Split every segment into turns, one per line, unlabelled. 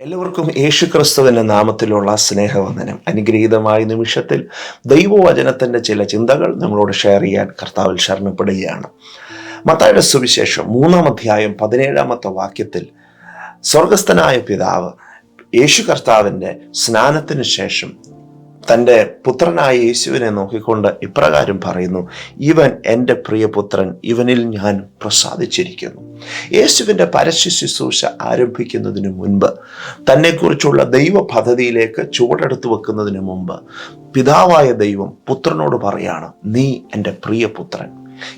എല്ലാവർക്കും യേശുക്രിസ്തുവിന്റെ നാമത്തിലുള്ള സ്നേഹവന്ദനം. അനുഗ്രഹീതമായ നിമിഷത്തിൽ ദൈവവചനത്തിന്റെ ചില ചിന്തകൾ നമ്മളോട് ഷെയർ ചെയ്യാൻ കർത്താവിൽ ശരണപ്പെടുകയാണ്. മത്തായുടെ സുവിശേഷം മൂന്നാം അധ്യായം പതിനേഴാമത്തെ വാക്യത്തിൽ സ്വർഗസ്ഥനായ പിതാവ് യേശു കർത്താവിന്റെ സ്നാനത്തിന് ശേഷം തന്റെ പുത്രനായ യേശുവിനെ നോക്കിക്കൊണ്ട് ഇപ്രകാരം പറയുന്നു ഇവൻ എന്റെ പ്രിയപുത്രൻ ഇവനിൽ ഞാൻ പ്രസാദിച്ചിരിക്കുന്നു. യേശുവിന്റെ പരസ്യ ശുശ്രൂഷ ആരംഭിക്കുന്നതിന് മുൻപ് തന്നെക്കുറിച്ചുള്ള ദൈവ പദ്ധതിയിലേക്ക് ചുവടെടുത്ത് വെക്കുന്നതിന് മുമ്പ് പിതാവായ ദൈവം പുത്രനോട് പറയാണ് നീ എന്റെ പ്രിയപുത്രൻ.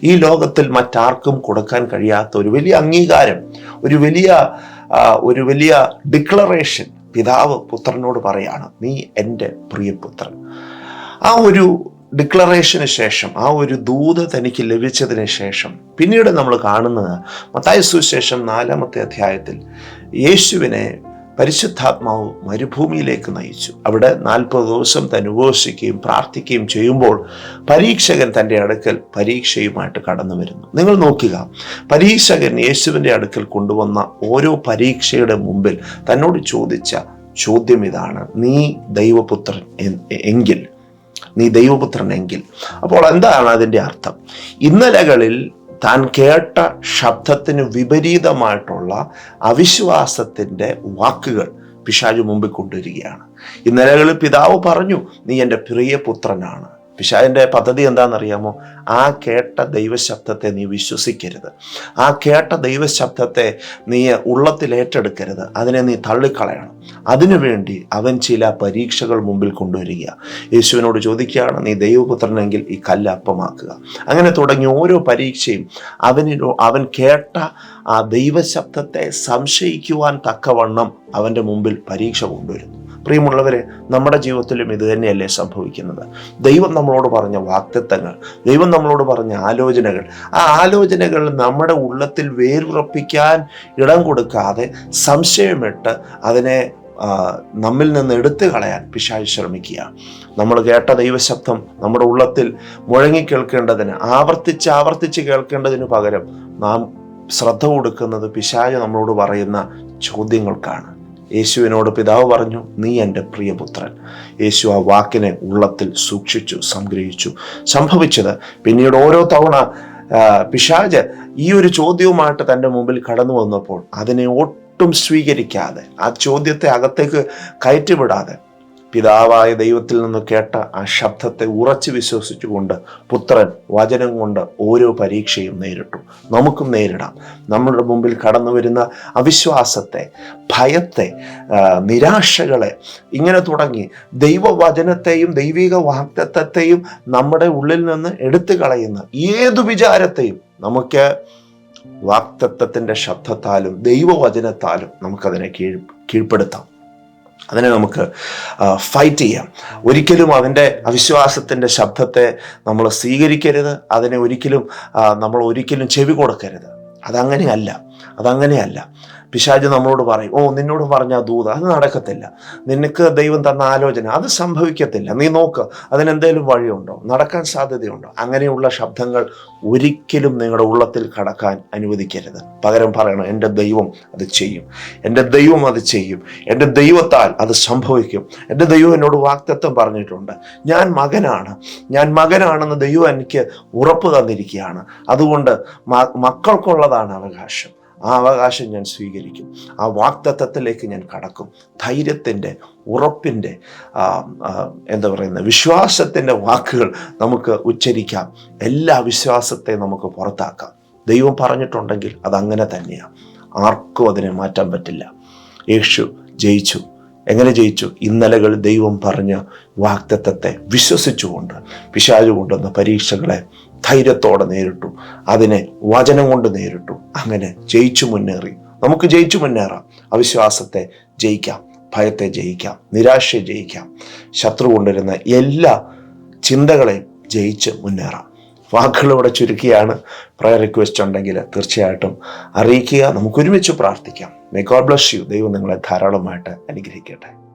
ഈ ലോകത്തിൽ മറ്റാർക്കും കൊടുക്കാൻ കഴിയാത്ത ഒരു വലിയ അംഗീകാരം ഒരു വലിയ ഒരു വലിയ ഡിക്ലറേഷൻ പിതാവ് പുത്രനോട് പറയാണ് നീ എന്റെ പ്രിയപുത്രൻ. ആ ഒരു ഡിക്ലറേഷന് ശേഷം ആ ഒരു ദൂത് തനിക്ക് ലഭിച്ചതിന് ശേഷം പിന്നീട് നമ്മൾ കാണുന്നത് മത്തായ സുവിശേഷം നാലാമത്തെ അധ്യായത്തിൽ യേശുവിനെ പരിശുദ്ധാത്മാവ് മരുഭൂമിയിലേക്ക് നയിച്ചു. അവിടെ നാൽപ്പത് ദിവസം തന്നെ ഉപവസിക്കുകയും പ്രാർത്ഥിക്കുകയും ചെയ്യുമ്പോൾ പരീക്ഷകൻ തന്റെ അടുക്കൽ പരീക്ഷയുമായിട്ട് കടന്നു വരുന്നു. നിങ്ങൾ നോക്കുക പരീക്ഷകൻ യേശുവിന്റെ അടുക്കൽ കൊണ്ടുവന്ന ഓരോ പരീക്ഷയുടെ മുമ്പിൽ തന്നോട് ചോദിച്ച ചോദ്യം ഇതാണ്. നീ ദൈവപുത്രൻ എങ്കിൽ നീ ദൈവപുത്രൻ എങ്കിൽ. അപ്പോൾ എന്താണ് അതിന്റെ അർത്ഥം? ഇന്നലകളിൽ താൻ കേട്ട ശബ്ദത്തിന് വിപരീതമായിട്ടുള്ള അവിശ്വാസത്തിന്റെ വാക്കുകൾ പിശാജ് മുമ്പിൽ കൊണ്ടുവരികയാണ്. ഇന്നലകളിൽ പിതാവ് പറഞ്ഞു നീ എന്റെ പ്രിയ പിശാജിന്റെ പദ്ധതി എന്താണെന്നറിയാമോ? ആ കേട്ട ദൈവശബ്ദത്തെ നീ വിശ്വസിക്കരുത്. ആ കേട്ട ദൈവശബ്ദത്തെ നീ ഉള്ളത്തിൽ ഏറ്റെടുക്കരുത്. അതിനെ നീ തള്ളിക്കളയണം. അതിനുവേണ്ടി അവൻ ചില പരീക്ഷകൾ മുമ്പിൽ കൊണ്ടുവരിക. യേശുവിനോട് ചോദിക്കുകയാണ് നീ ദൈവപുത്രനെങ്കിൽ ഈ കല്ല് അപ്പമാക്കുക. അങ്ങനെ തുടങ്ങി ഓരോ പരീക്ഷയും അവനിലോ അവൻ കേട്ട ആ ദൈവശബ്ദത്തെ സംശയിക്കുവാൻ തക്കവണ്ണം അവന്റെ മുമ്പിൽ പരീക്ഷ കൊണ്ടുവരുന്നു. പ്രിയമുള്ളവരെ നമ്മുടെ ജീവിതത്തിലും ഇത് തന്നെയല്ലേ സംഭവിക്കുന്നത്. ദൈവം നമ്മളോട് പറഞ്ഞ വാക്തത്വങ്ങൾ ദൈവം നമ്മളോട് പറഞ്ഞ ആലോചനകൾ ആ ആലോചനകൾ നമ്മുടെ ഉള്ളത്തിൽ വേരുറപ്പിക്കാൻ ഇടം കൊടുക്കാതെ സംശയമിട്ട് അതിനെ നമ്മിൽ നിന്ന് എടുത്തു കളയാൻ പിശാച് ശ്രമിക്കുക. നമ്മൾ കേട്ട ദൈവശബ്ദം നമ്മുടെ ഉള്ളത്തിൽ മുഴങ്ങി കേൾക്കേണ്ടതിന് ആവർത്തിച്ച് ആവർത്തിച്ച് കേൾക്കേണ്ടതിന് പകരം നാം ശ്രദ്ധ കൊടുക്കുന്നത് പിശാച് നമ്മളോട് പറയുന്ന ചോദ്യങ്ങൾക്കാണ്. യേശുവിനോട് പിതാവ് പറഞ്ഞു നീ എന്റെ പ്രിയപുത്രൻ. യേശു ആ വാക്കിനെ ഉള്ളത്തിൽ സൂക്ഷിച്ചു സംഗ്രഹിച്ചു. സംഭവിച്ചത് പിന്നീട് ഓരോ തവണ പിശാജ് ഈ ഒരു ചോദ്യവുമായിട്ട് തന്റെ മുമ്പിൽ കടന്നു വന്നപ്പോൾ അതിനെ ഒട്ടും സ്വീകരിക്കാതെ ആ ചോദ്യത്തെ അകത്തേക്ക് കയറ്റിവിടാതെ പിതാവായ ദൈവത്തിൽ നിന്ന് കേട്ട ആ ശബ്ദത്തെ ഉറച്ചു വിശ്വസിച്ചുകൊണ്ട് പുത്രൻ വചനം കൊണ്ട് ഓരോ പരീക്ഷയും നേരിട്ടു. നമുക്കും നേരിടാം. നമ്മുടെ മുമ്പിൽ കടന്നു വരുന്ന അവിശ്വാസത്തെ ഭയത്തെ നിരാശകളെ ഇങ്ങനെ തുടങ്ങി ദൈവവചനത്തെയും ദൈവിക വാക്തത്വത്തെയും നമ്മുടെ ഉള്ളിൽ നിന്ന് എടുത്തു കളയുന്ന ഏതു വിചാരത്തെയും നമുക്ക് വാക്തത്വത്തിന്റെ ശബ്ദത്താലും ദൈവവചനത്താലും നമുക്കതിനെ കീഴ് കീഴ്പ്പെടുത്താം. അതിനെ നമുക്ക് ഫൈറ്റ് ചെയ്യാം. ഒരിക്കലും അവന്റെ അവിശ്വാസത്തിന്റെ ശബ്ദത്തെ നമ്മൾ സ്വീകരിക്കരുത്. അതിനെ ഒരിക്കലും നമ്മൾ ഒരിക്കലും ചെവി കൊടുക്കരുത്. അതങ്ങനെയല്ല. അതങ്ങനെയല്ല. പിശാജ് നമ്മളോട് പറയും ഓ നിന്നോട് പറഞ്ഞ ദൂത അത് നടക്കത്തില്ല. നിനക്ക് ദൈവം തന്ന ആലോചന അത് സംഭവിക്കത്തില്ല. നീ നോക്ക് അതിനെന്തേലും വഴിയുണ്ടോ? നടക്കാൻ സാധ്യതയുണ്ടോ? അങ്ങനെയുള്ള ശബ്ദങ്ങൾ ഒരിക്കലും നിങ്ങളുടെ ഉള്ളത്തിൽ കടക്കാൻ അനുവദിക്കരുത്. പകരം പറയണം എന്റെ ദൈവം അത് ചെയ്യും. എന്റെ ദൈവം അത് ചെയ്യും. എന്റെ ദൈവത്താൽ അത് സംഭവിക്കും. എന്റെ ദൈവം എന്നോട് വാക്തത്വം പറഞ്ഞിട്ടുണ്ട്. ഞാൻ മകനാണ്. ഞാൻ മകനാണെന്ന് ദൈവം എനിക്ക് ഉറപ്പ് തന്നിരിക്കുകയാണ്. അതുകൊണ്ട് മക്കൾക്കുള്ളതാണ് അവകാശം. ആ അവകാശം ഞാൻ സ്വീകരിക്കും. ആ വാക്തത്വത്തിലേക്ക് ഞാൻ കടക്കും. ധൈര്യത്തിന്റെ ഉറപ്പിന്റെ എന്താ പറയുന്നത് വിശ്വാസത്തിന്റെ വാക്കുകൾ നമുക്ക് ഉച്ചരിക്കാം. എല്ലാ വിശ്വാസത്തെയും നമുക്ക് പുറത്താക്കാം. ദൈവം പറഞ്ഞിട്ടുണ്ടെങ്കിൽ അതങ്ങനെ തന്നെയാണ് ആർക്കും അതിനെ മാറ്റാൻ പറ്റില്ല. യേശു ജയിച്ചു. എങ്ങനെ ജയിച്ചു? ഇന്നലകൾ ദൈവം പറഞ്ഞ വാക്തത്വത്തെ വിശ്വസിച്ചുകൊണ്ട് പിശാചു കൊണ്ടുവന്ന പരീക്ഷകളെ ധൈര്യത്തോടെ നേരിട്ടു. അതിനെ വചനം കൊണ്ട് നേരിട്ടു. അങ്ങനെ ജയിച്ചു മുന്നേറി. നമുക്ക് ജയിച്ചു മുന്നേറാം. അവിശ്വാസത്തെ ജയിക്കാം. ഭയത്തെ ജയിക്കാം. നിരാശയെ ജയിക്കാം. ശത്രു കൊണ്ടുവരുന്ന എല്ലാ ചിന്തകളെയും ജയിച്ച് മുന്നേറാം. വാക്കുകളിവിടെ ചുരുക്കിയാണ്. പ്രയർ റിക്വസ്റ്റ് ഉണ്ടെങ്കിൽ തീർച്ചയായിട്ടും അറിയിക്കുക. നമുക്ക് ഒരുമിച്ച് പ്രാർത്ഥിക്കാം. മേ ഗോഡ് ബ്ലസ് യു ദൈവം നിങ്ങളെ ധാരാളമായിട്ട് അനുഗ്രഹിക്കട്ടെ.